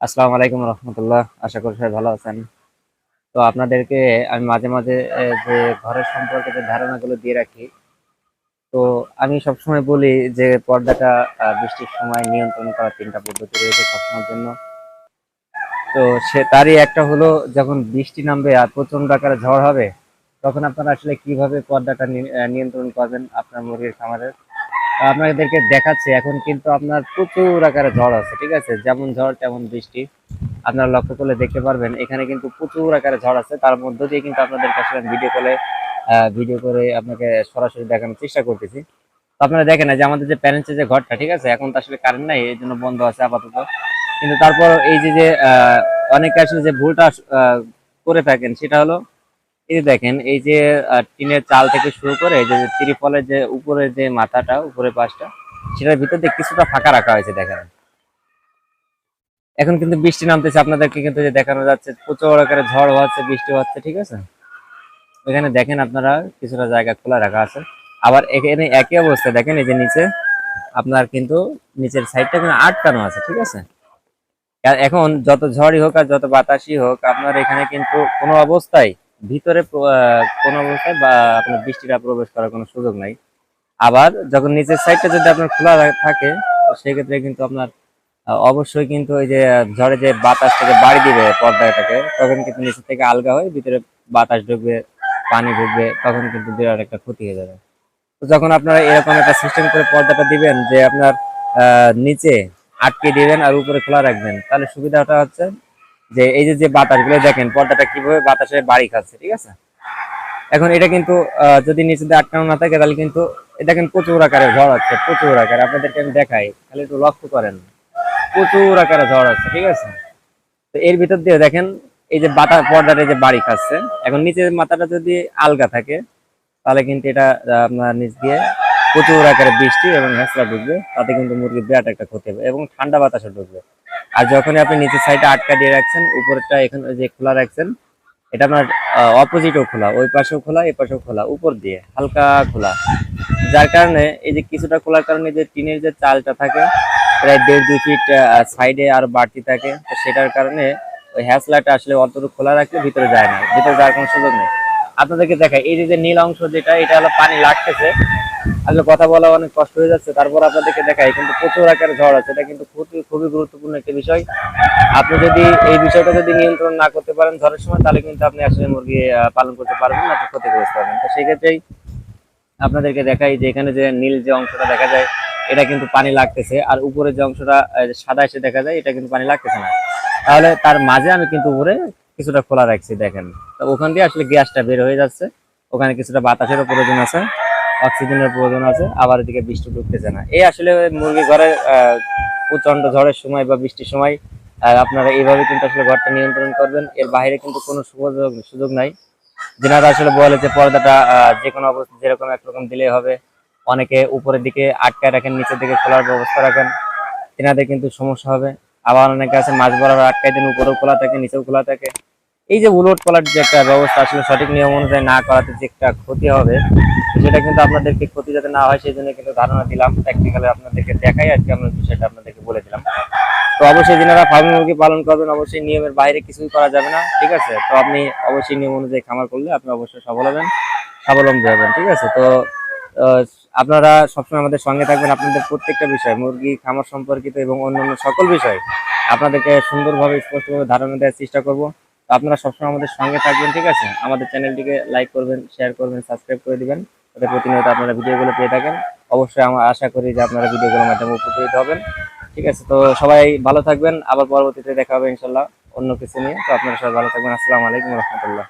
আসসালামু আলাইকুম রহমতুল্লাহ। আশা করি সবাই ভালো আছেন। তো আপনাদেরকে আমি মাঝে মাঝে যে ঘরের সম্পর্কে যে ধারণাগুলো দিয়ে রাখি, তো আমি সবসময় বলি যে পর্দাটা বৃষ্টির সময় নিয়ন্ত্রণ করার তিনটা পদ্ধতি রয়েছে সবসময়ের জন্য। তো সে, তারই একটা হলো, যখন বৃষ্টি নামবে আর প্রচণ্ড আকারে ঝড় হবে, তখন আপনারা আসলে কীভাবে পর্দাটা নিয়ন্ত্রণ করবেন আপনার মুরগির খামারের? আপনাদেরকে দেখাচ্ছি, এখন কিন্তু আপনার প্রচুর আকারে ঝড় আছে, ঠিক আছে? যেমন ঝড়, তেমন বৃষ্টি। আপনারা লক্ষ্য করলে দেখতে পারবেন, এখানে কিন্তু প্রচুর আকারে ঝড় আছে। তার মধ্য দিয়ে কিন্তু আপনাদেরকে আসলে ভিডিও কলে ভিডিও করে আপনাকে সরাসরি দেখানোর চেষ্টা করতেছি। তো আপনারা দেখেন যে আমাদের যে প্যারেন্টসের যে ঘরটা, ঠিক আছে? এখন তো আসলে কারেন্ট নাই এই জন্য বন্ধ আছে আপাতত। কিন্তু তারপর এই যে যে অনেকে আসলে যে ভুলটা করে থাকেন, সেটা হলো এই দেখেন, এই যে টিনের চাল থেকে শুরু করে এই যে ত্রিপলের যে উপরে যে মাথাটা, উপরের পাশটা, সেটার ভিতর দিয়ে কিছুটা ফাঁকা রাখা হয়েছে, দেখেন। এখন কিন্তু বৃষ্টি নামতেছে, আপনাদেরকে কিন্তু যে দেখানো যাচ্ছে, প্রচুর আকারে ঝড় হচ্ছে, বৃষ্টি হচ্ছে, ঠিক আছে? এখানে দেখেন আপনারা, কিছুটা জায়গা খোলা রাখা আছে। আবার এখানে একই অবস্থা, দেখেন এই যে নিচে, আপনার কিন্তু নিচের সাইডটা কিন্তু আটকানো আছে, ঠিক আছে? এখন যত ঝড়ই হোক আর যত বাতাসই হোক, আপনার এখানে কিন্তু কোনো অবস্থায় ভিতরে কোনো অবস্থায় বা আপনার বৃষ্টিটা প্রবেশ করার কোনো সুযোগ নাই। আবার যখন নিচের সাইডটা যদি আপনার খোলা থাকে সেক্ষেত্রে কিন্তু আপনার অবশ্যই কিন্তু ওই যে, ঝড়ে যে বাতাস থেকে বাড়ি দিবে পর্দাটাকে, তখন কিন্তু নিচের থেকে আলগা হয়ে ভিতরে বাতাস ঢুকবে, পানি ঢুকবে, তখন কিন্তু বিরাট একটা ক্ষতি হয়ে যাবে। তো যখন আপনারা এরকম একটা সিস্টেম করে পর্দাটা দিবেন, যে আপনার নিচে আটকে দিবেন আর উপরে খোলা রাখবেন, তাহলে সুবিধাটা হচ্ছে যে এই যে যে বাতাসগুলো দেখেন, পর্দাটা কীভাবে বাতাসে বাড়ি খাচ্ছে, ঠিক আছে? এখন এটা কিন্তু যদি নিচে আটকানো না থাকে, তাহলে কিন্তু দেখেন প্রচুর আকারে ঝড় আছে প্রচুর আকারে। আপনাদেরকে আমি দেখাই, খালি একটু লক্ষ্য করেন। প্রচুর আকারে ঝড় আছে ঠিক আছে? তো এর ভিতর দিয়ে দেখেন, এই যে বাতা পর্দাটা এই যে বাড়ি খাচ্ছে, এখন নিচের মাথাটা যদি আলগা থাকে, তাহলে কিন্তু এটা আপনার নিচ দিয়ে প্রচুর আকারে বৃষ্টি এবং হেঁচড়া ঢুকবে, তাতে কিন্তু মুরগির বিরাট একটা ক্ষতি হবে এবং ঠান্ডা বাতাসও ঢুকবে। আর যখনই আপনি নিচের সাইডে আটকা দিয়ে রাখছেন, উপরেরটা এখানে যে খোলা রাখছেন, এটা আপনার অপোজিটও খোলা, ওই পাশেও খোলা এই পাশেও খোলা, উপর দিয়ে, হালকা খোলা। যার কারণে এই যে কিছুটা খোলার কারণে যে টিনের যে চালটা থাকে, প্রায় দেড় দুই ফিট সাইডে আর বাড়তি থাকে সেটার কারণে ওই হ্যাসলাটা আসলে অতটুকু খোলা রাখলে ভিতরে যায় না, ভিতরে যাওয়ার কোনো সুযোগ নেই। আপনাদেরকে দেখাই। এই যে নীল অংশ যেটা, এটা হলো পানি লাগতেছে। আসলে কথা বলা অনেক কষ্ট হয়ে যাচ্ছে। তারপর আপনাদেরকে দেখাই, কিন্তু প্রচুর আকারে ঝড় আছে। এটা কিন্তু খুবই খুবই গুরুত্বপূর্ণ একটি বিষয়। আপনি যদি এই বিষয়টা যদি নিয়ন্ত্রণ না করতে পারেন ঝড়ের সময়, তাহলে কিন্তু আপনি আসলে মুরগি পালন করতে পারবেন না ক্ষতিগ্রস্ত হবেন। তো সেক্ষেত্রেই আপনাদেরকে দেখাই যে এখানে যে নীল যে অংশটা দেখা যায়, এটা কিন্তু পানি লাগতেছে। আর উপরে যে অংশটা সাদা এসে দেখা যায়, এটা কিন্তু পানি লাগতেছে না। তাহলে তার মাঝে আমি কিন্তু উপরে কিছুটা খোলা রাখছি দেখেন। তো ওখান দিয়ে আসলে গ্যাসটা বের হয়ে যাচ্ছে। ওখানে কিছুটা বাতাসেরও প্রয়োজন আছে অক্সিজেনের প্রয়োজন আছে আবার এদিকে বৃষ্টি ঢুকতেছে না। এই আসলে মুরগি ঘরের আহ, প্রচণ্ড ঝড়ের সময় বা বৃষ্টির সময় আপনারা এইভাবে কিন্তু আসলে ঘরটা নিয়ন্ত্রণ করবেন। এর বাইরে কিন্তু কোনো সুযোগ সুযোগ নাই। যেনারা আসলে বলে যে পর্দাটা যে কোনো অবস্থা যেরকম একরকম দিলেই হবে। অনেকে উপরের দিকে আটকায় রাখেন নিচের দিকে খোলার ব্যবস্থা রাখেন। তেনাদের কিন্তু সমস্যা হবে। আবার অনেকে আছে, মাছ বরাবর আটকাই দেন, উপরেও খোলা থাকে, নিচেও খোলা থাকে। এই যে উলট পালাট যে একটা ব্যবস্থা আসলে সঠিক নিয়ম অনুযায়ী না করাতে যে একটা ক্ষতি হবে, সেটা কিন্তু আপনাদেরকে ক্ষতি যাতে না হয় সেই জন্য কিন্তু ধারণা দিলাম প্র্যাকটিক্যালি আপনাদেরকে দেখাই আজকে আমরা বিষয়টা আপনাদেরকে বলে দিলাম তো অবশ্যই যারা ফার্মি মুরগি পালন করবেন, অবশ্যই নিয়মের বাইরে কিছুই করা যাবে না, ঠিক আছে? তো আপনি অবশ্যই নিয়ম অনুযায়ী খামার করলে আপনি অবশ্যই সফল হবেন, স্বাবলম্বী হবেন, ঠিক আছে? তো আপনারা সবসময় আমাদের সঙ্গে থাকবেন আপনাদের প্রত্যেকটা বিষয়, মুরগি, খামার সম্পর্কিত এবং অন্যান্য সকল বিষয়, আপনাদেরকে সুন্দরভাবে, স্পষ্টভাবে ধারণা দেওয়ার চেষ্টা করব। তো আপনারা সবসময় আমাদের সঙ্গে থাকবেন, ঠিক আছে? আমাদের চ্যানেলটিকে লাইক করবেন, শেয়ার করবেন, সাবস্ক্রাইব করে দিবেন, যাতে প্রতিনিয়ত আপনারা ভিডিওগুলো পেয়ে থাকেন। অবশ্যই আমরা আশা করি যে আপনারা ভিডিওগুলোর মাধ্যমে উপকৃত হবেন, ঠিক আছে? তো সবাই ভালো থাকবেন, আবার পরবর্তীতে দেখা হবে ইনশাল্লাহ অন্য কিছু নিয়ে। তো আপনারা সবাই ভালো থাকবেন। আসসালামু আলাইকুম রহমতুল্লাহ।